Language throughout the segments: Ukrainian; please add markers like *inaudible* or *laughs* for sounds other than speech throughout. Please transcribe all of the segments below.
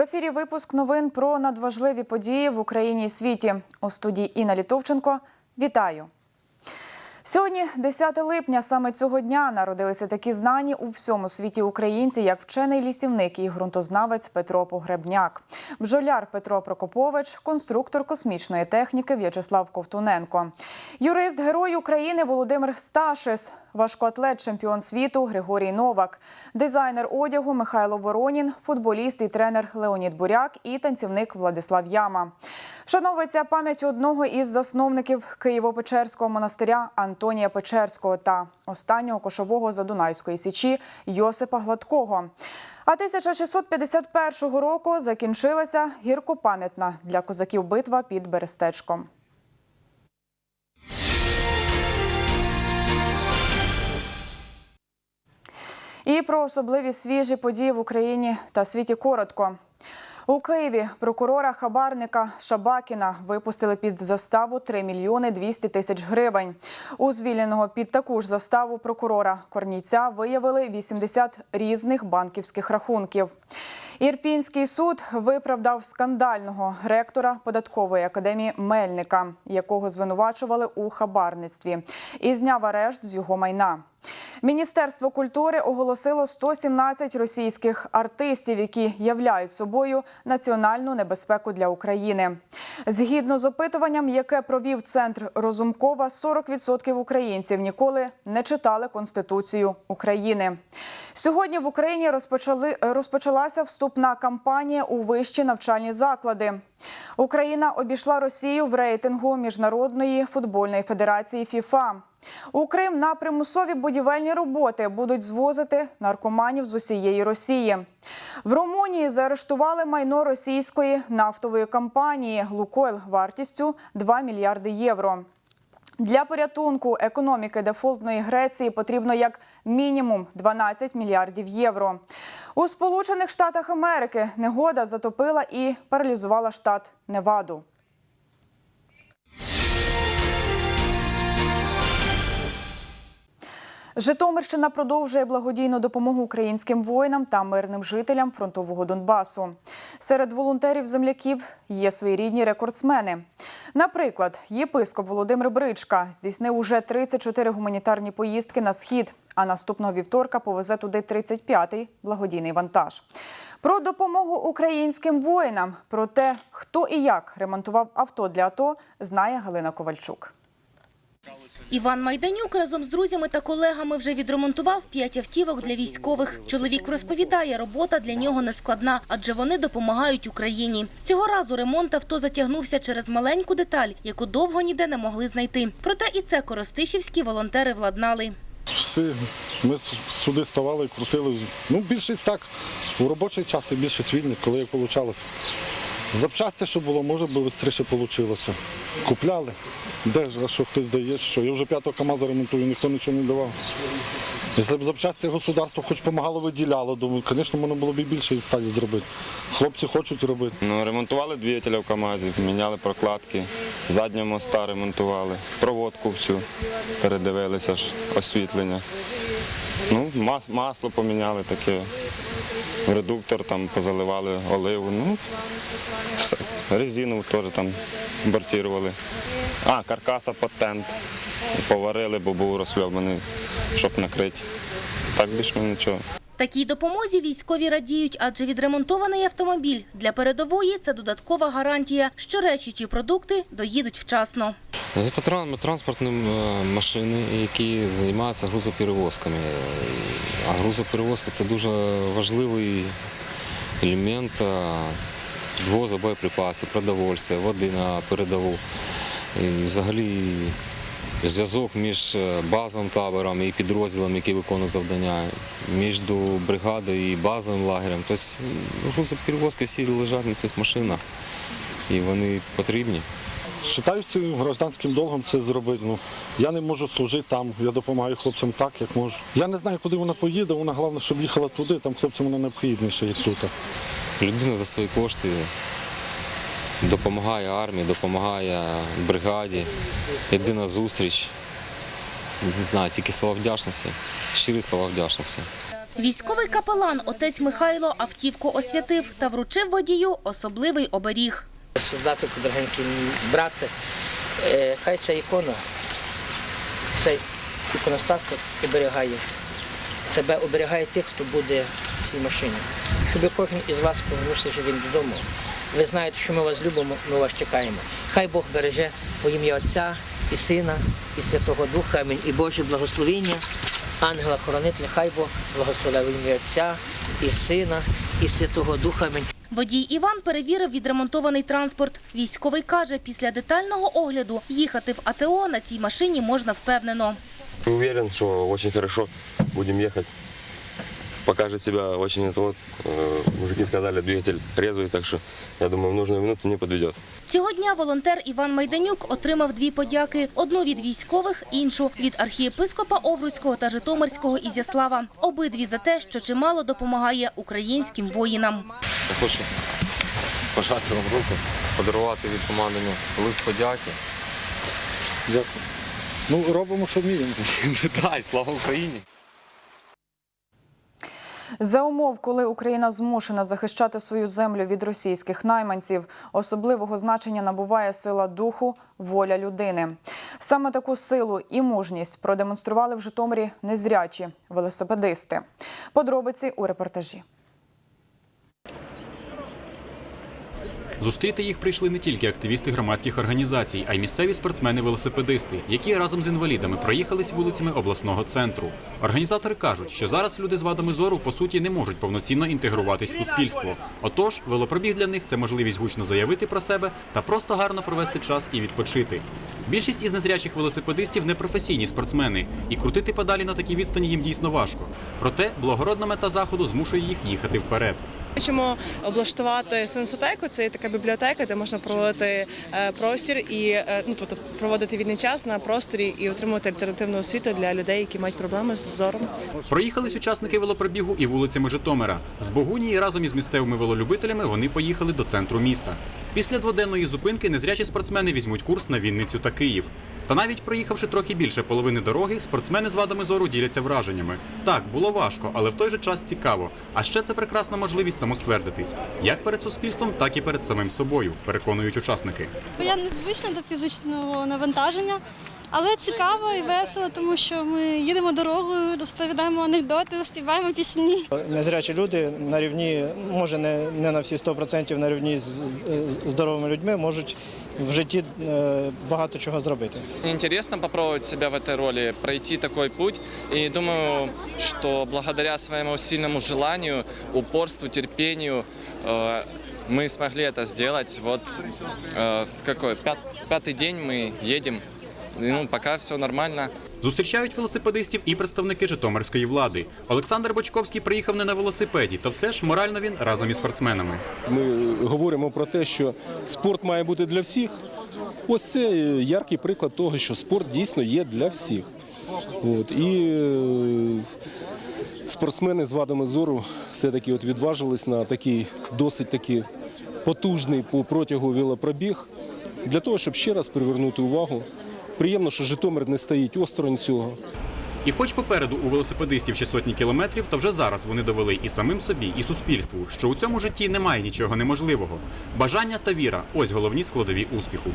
ефірі випуск новин про надважливі події в Україні і світі. У студії Інна Літовченко. Вітаю. Сьогодні, 10 липня, саме цього дня народилися такі знані у всьому світі українці, як вчений лісівник і ґрунтознавець Петро Погребняк, бджоляр Петро Прокопович, конструктор космічної техніки В'ячеслав Ковтуненко, юрист Герой України Володимир Сташис, важкоатлет, чемпіон світу Григорій Новак, дизайнер одягу Михайло Воронін, футболіст і тренер Леонід Буряк і танцівник Владислав Яма. Вшановується пам'ять одного із засновників Києво-Печерського монастиря Антонія Печерського та останнього кошового Задунайської січі Йосипа Гладкого. А 1651 року закінчилася гіркопам'ятна для козаків битва під Берестечком. І про особливі свіжі події в Україні та світі коротко. У Києві прокурора хабарника Шабакіна випустили під заставу 3 мільйони 200 тисяч гривень. У звільненого під таку ж заставу прокурора Корнійця виявили 80 різних банківських рахунків. Ірпінський суд виправдав скандального ректора податкової академії Мельника, якого звинувачували у хабарництві, і зняв арешт з його майна. Міністерство культури оголосило 117 російських артистів, які являють собою національну небезпеку для України. Згідно з опитуванням, яке провів центр Розумкова, 40% українців ніколи не читали Конституцію України. Сьогодні в Україні розпочали розпочалася вступна кампанія у вищі навчальні заклади. Україна обійшла Росію в рейтингу міжнародної футбольної федерації ФІФА. У Крим на примусові будівельні роботи будуть звозити наркоманів з усієї Росії. В Румунії заарештували майно російської нафтової компанії «Лукойл» вартістю 2 мільярди євро. Для порятунку економіки дефолтної Греції потрібно як мінімум 12 мільярдів євро. У Сполучених Штатах Америки негода затопила і паралізувала штат Неваду. Житомирщина продовжує благодійну допомогу українським воїнам та мирним жителям фронтового Донбасу. Серед волонтерів-земляків є своєрідні рекордсмени. Наприклад, єпископ Володимир Бричка здійснив уже 34 гуманітарні поїздки на схід, а наступного вівторка повезе туди 35-й благодійний вантаж. Про допомогу українським воїнам, про те, хто і як ремонтував авто для АТО, знає Галина Ковальчук. Іван Майданюк разом з друзями та колегами вже відремонтував п'ять автівок для військових. Чоловік розповідає, робота для нього не складна, адже вони допомагають Україні. Цього разу ремонт авто затягнувся через маленьку деталь, яку довго ніде не могли знайти. Проте і це коростишівські волонтери владнали. Всі ми сюди ставали крутили. Ну, більшість так, у робочий час і більшість вільний, коли як вийшло. Запчасти, що було, може би швидше вийшло. Купляли. Де ж, а що хтось дає, що я вже п'ятого КАМАЗа ремонтую, ніхто нічого не давав. Якщо б запчасті государство хоч допомагало, виділяло, думаю, звісно, можна було б і більше їх стадії зробити. Хлопці хочуть робити. Ну, ремонтували двигателя в КАМАЗі, міняли прокладки, заднього моста ремонтували, проводку всю передивилися ж, освітлення. Ну, мас- масло поміняли таке, редуктор там позаливали оливу. Ну, все. Резину теж там бортірували. А, каркаса під тент. Поварили, бо був розхльобаний, щоб накрити. Так більше нічого. Такій допомозі військові радіють, адже відремонтований автомобіль для передової це додаткова гарантія, що речі чи продукти доїдуть вчасно. Це транспортні е, машини, які займаються грузоперевозками. А грузоперевозка це дуже важливий елемент е, підвозу боєприпасів, продовольства, води на передову. І взагалі зв'язок між е, базовим табором і підрозділом, який виконує завдання, між бригадою і базовим лагерем. Тобто грузоперевозки всі лежать на цих машинах і вони потрібні. Вважаю цим гражданським долгом це зробити. Ну, я не можу служити там, я допомагаю хлопцям так, як можу. Я не знаю, куди вона поїде, вона головне, щоб їхала туди, там хлопцям вона необхідніше, як тут. Людина за свої кошти допомагає армії, допомагає бригаді. Єдина зустріч. Не знаю, тільки слова вдячності, щирі слова вдячності. Військовий капелан отець Михайло автівку освятив та вручив водію особливий оберіг. Солдатику, дорогенький мій брате, е, хай ця ікона, цей іконостас оберігає. Тебе оберігає тих, хто буде в цій машині. Щоб кожен із вас повернувся живим додому. Ви знаєте, що ми вас любимо, ми вас чекаємо. Хай Бог береже во ім'я Отця і Сина, і Святого Духа. Амінь. І Боже благословіння, ангела-хоронителя, хай Бог благословляє ім'я Отця і Сина, і Святого Духа. Амінь. Водій Іван перевірив відремонтований транспорт. Військовий каже, після детального огляду їхати в АТО на цій машині можна впевнено. Уверен, що дуже добре будемо ехать Покажет себя очень это вот. э, Мужики сказали, двигатель резвый, так что я думаю, в нужную минуту не подведет. Цього дня волонтер Іван Майданюк отримав дві подяки: одну від військових, іншу від архієпископа Овруцького та Житомирського Ізяслава. Обидві за те, що чимало допомагає українським воїнам. Я хочу пожати вам руку, подарувати від командування лист подяки. Дякую. Ну, робимо, що вміємо. *laughs* Дай, слава Україні! За умов, коли Україна змушена захищати свою землю від російських найманців, особливого значення набуває сила духу, воля людини. Саме таку силу і мужність продемонстрували в Житомирі незрячі велосипедисти. Подробиці у репортажі. Зустріти їх прийшли не тільки активісти громадських організацій, а й місцеві спортсмени-велосипедисти, які разом з інвалідами проїхались вулицями обласного центру. Організатори кажуть, що зараз люди з вадами зору по суті не можуть повноцінно інтегруватись в суспільство. Отож, велопробіг для них це можливість гучно заявити про себе та просто гарно провести час і відпочити. Більшість із незрячих велосипедистів непрофесійні спортсмени, і крутити педалі на такій відстані їм дійсно важко. Проте благородна мета заходу змушує їх їхати вперед. Хочемо облаштувати сенсотеку. Це є така бібліотека, де можна проводити е, простір і е, ну тобто проводити вільний час на просторі і отримувати альтернативну освіту для людей, які мають проблеми з зором. Проїхались учасники велопробігу і вулицями Житомира. З Богунії разом із місцевими велолюбителями вони поїхали до центру міста. Після дводенної зупинки незрячі спортсмени візьмуть курс на Вінницю та Київ. Та навіть проїхавши трохи більше половини дороги, спортсмени з вадами зору діляться враженнями. Так, було важко, але в той же час цікаво. А ще це прекрасна можливість самоствердитись як перед суспільством, так і перед самим собою, переконують учасники. Я не звична до фізичного навантаження, але цікаво і весело, тому що ми їдемо дорогою, розповідаємо анекдоти, співаємо пісні. Незрячі люди на рівні, може не, не на всі 100% на рівні з, з здоровими людьми можуть в житті е, багато чого зробити. Интересно попробовать себя в этой роли, пройти такой путь. И думаю, что благодаря своему сильному желанию, упорству, терпению э, мы смогли это сделать. Вот э, в какой пят- пятый день мы едем. Ну, пока все нормально. Зустрічають велосипедистів і представники Житомирської влади. Олександр Бочковський приїхав не на велосипеді, то все ж морально він разом із спортсменами. Ми говоримо про те, що спорт має бути для всіх. Ось це яркий приклад того, що спорт дійсно є для всіх. От. І е, спортсмени з вадами зору все-таки от відважились на такий досить таки потужний по протягу велопробіг для того, щоб ще раз привернути увагу. Приємно, що Житомир не стоїть осторонь цього. І хоч попереду у велосипедистів ще сотні кілометрів, то вже зараз вони довели і самим собі, і суспільству, що у цьому житті немає нічого неможливого. Бажання та віра ось головні складові успіху.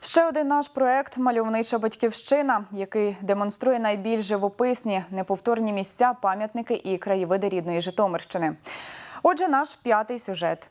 Ще один наш проект Мальовнича батьківщина, який демонструє найбільш живописні неповторні місця, пам'ятники і краєвиди рідної Житомирщини. Отже, наш п'ятий сюжет.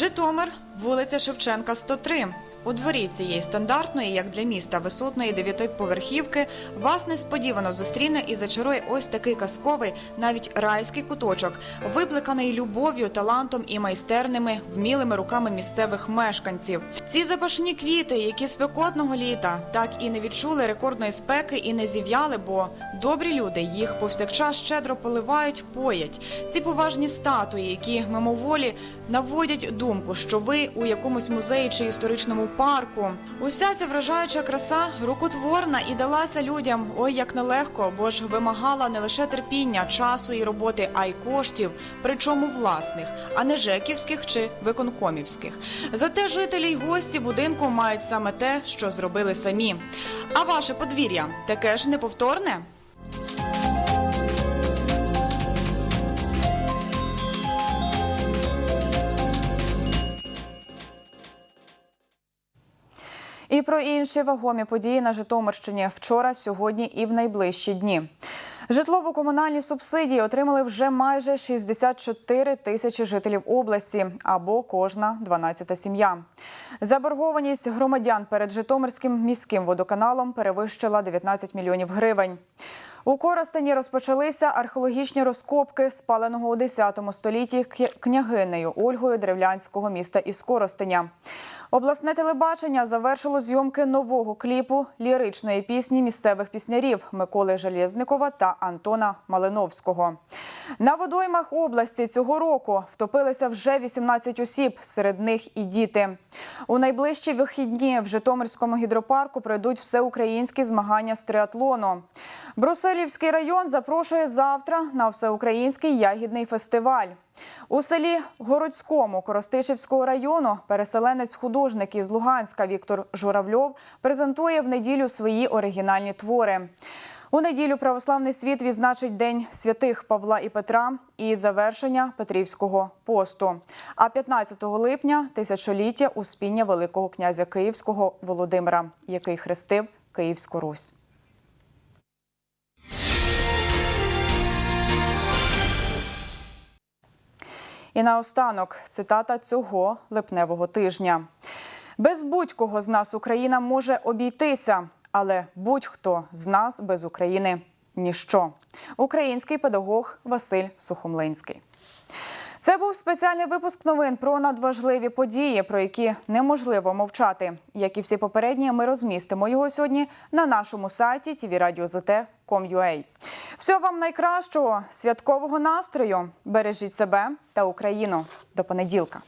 Житомир, вулиця Шевченка, 103. У дворі цієї стандартної, як для міста, висотної дев'ятиповерхівки вас несподівано зустріне і зачарує ось такий казковий, навіть райський куточок, випликаний любов'ю, талантом і майстерними, вмілими руками місцевих мешканців. Ці запашні квіти, які спекотного літа так і не відчули рекордної спеки і не зів'яли, бо добрі люди їх повсякчас щедро поливають, поять. Ці поважні статуї, які мимоволі наводять думку, що ви у якомусь музеї чи історичному гідропарку. Уся ця вражаюча краса рукотворна і далася людям. Ой, як нелегко, бо ж вимагала не лише терпіння, часу і роботи, а й коштів, причому власних, а не жеківських чи виконкомівських. Зате жителі й гості будинку мають саме те, що зробили самі. А ваше подвір'я таке ж неповторне? Про інші вагомі події на Житомирщині вчора, сьогодні і в найближчі дні. Житлово-комунальні субсидії отримали вже майже 64 тисячі жителів області або кожна 12 сім'я. Заборгованість громадян перед Житомирським міським водоканалом перевищила 19 мільйонів гривень. У Коростені розпочалися археологічні розкопки спаленого у 10 столітті княгинею Ольгою древлянського міста із Коростеня. Обласне телебачення завершило зйомки нового кліпу ліричної пісні місцевих піснярів Миколи Желєзникова та Антона Малиновського. На водоймах області цього року втопилися вже 18 осіб, серед них і діти. У найближчі вихідні в Житомирському гідропарку пройдуть всеукраїнські змагання з триатлону. Брусилівський район запрошує завтра на всеукраїнський ягідний фестиваль. У селі Городському Коростишівського району переселенець-художник із Луганська Віктор Журавльов презентує в неділю свої оригінальні твори. У неділю православний світ відзначить День святих Павла і Петра і завершення Петрівського посту. А 15 липня тисячоліття успіння Великого князя Київського Володимира, який хрестив Київську Русь. І наостанок цитата цього липневого тижня. Без будь-кого з нас Україна може обійтися, але будь-хто з нас без України ніщо. Український педагог Василь Сухомлинський. Це був спеціальний випуск новин про надважливі події, про які неможливо мовчати. Як і всі попередні, ми розмістимо його сьогодні на нашому сайті tvradio.zt.com.ua. Всього вам найкращого святкового настрою. Бережіть себе та Україну. До понеділка.